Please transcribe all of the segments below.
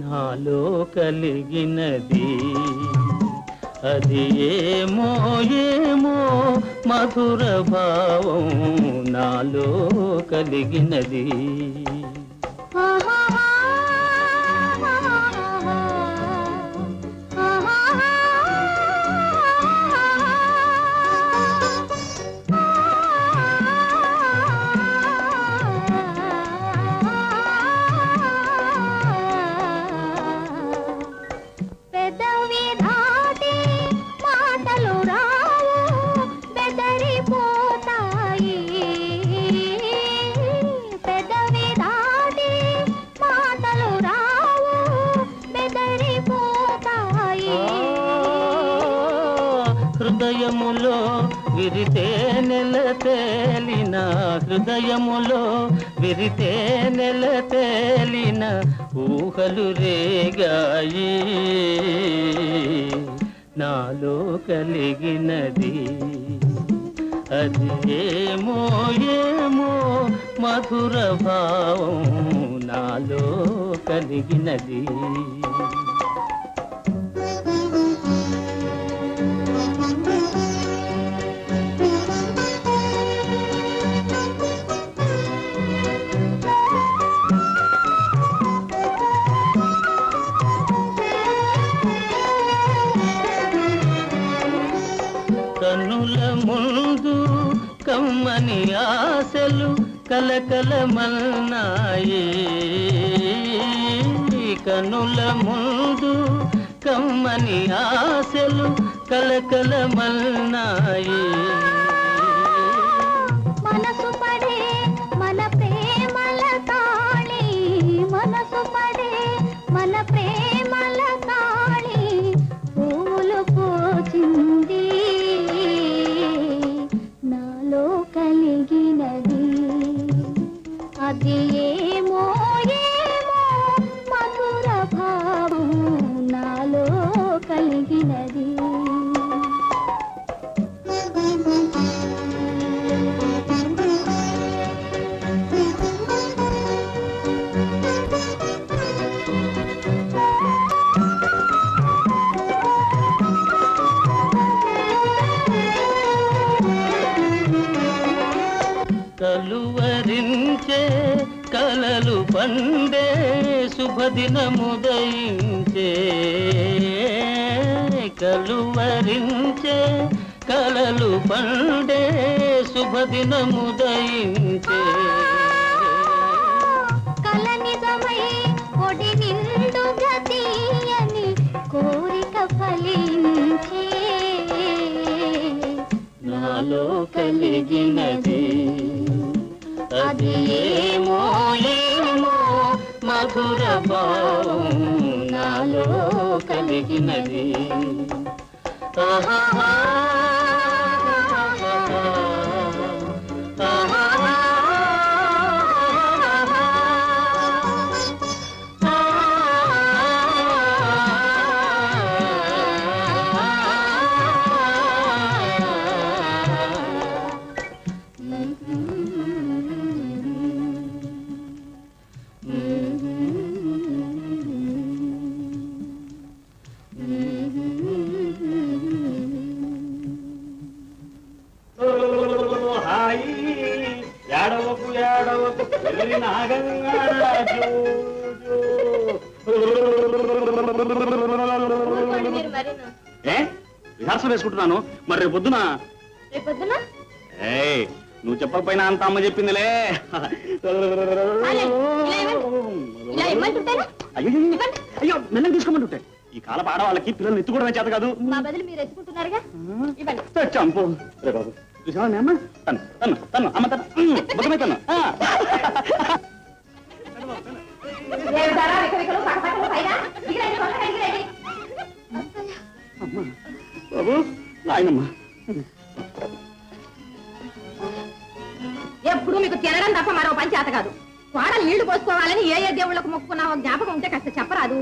నాలో కలిగినది అది ఏమో ఏమో మధుర భావం నాలో కలిగినది. ఆహా హృదయములో విరితే నెల తేలిన హృదయములో విరితే నెల తేలిన ఊహలు రేగాయి. నాలో కలిగినది అది ఏమో ఏమో మధుర భావం. నాలో కలిగినది కలకల కలకలమల్నాయి కనుల ముందు కమ్మని ఆశలు కలకలమల్నాయి మనసు అది కలువరించే కలలు పండే శుభదినముదయించే కలువరించే కలలు పండే శుభదినముదయించే. కల నిజమై ఒడి నిండుగా తీయని కోరిక ఫలించే. నాలో కలిగినది అది ఏమో ఏమో మధుర నాలో కలిగినది. ఆహా ఏడవకు ఏడవకు వెళ్ళి నాగంగారాజు ఏ? రిహార్సల్ వేసుకుంటున్నాను. మరి రేపు పొద్దున? ఏయ్ నువ్వు చెప్పకపోయినా అంత అమ్మ చెప్పిందిలే. అయ్యో అయ్యో మెల్లం తీసుకోమంటుంటే. ఈ కాలపు ఆడవాళ్ళకి పిల్లల్ని ఎత్తుకోవడమే చేత కాదు. మా బదులు మీరు ఎత్తుకుంటున్నారుగా? ఇవ్వండి. చంపు. రే బాబు. చూసావా అమ్మ. తను తను తను అమ్మ తను. బుద్ధమే తను. బాబు నాయనమ్మ ఎప్పుడు మీకు తినడం తప్ప మరో పని చేత కాదు. కోడలు నీళ్ళు పోసుకోవాలని ఏ ఏ దేవుళ్ళకు మొక్కుకున్నావో జ్ఞాపకం ఉంటే కాస్త చెప్పరాదు.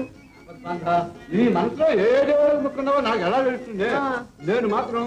నీ మనసులో ఏ దేవుడు ముక్కున్నావో నాకు ఎలా తెలుస్తుంది. నేను మాత్రం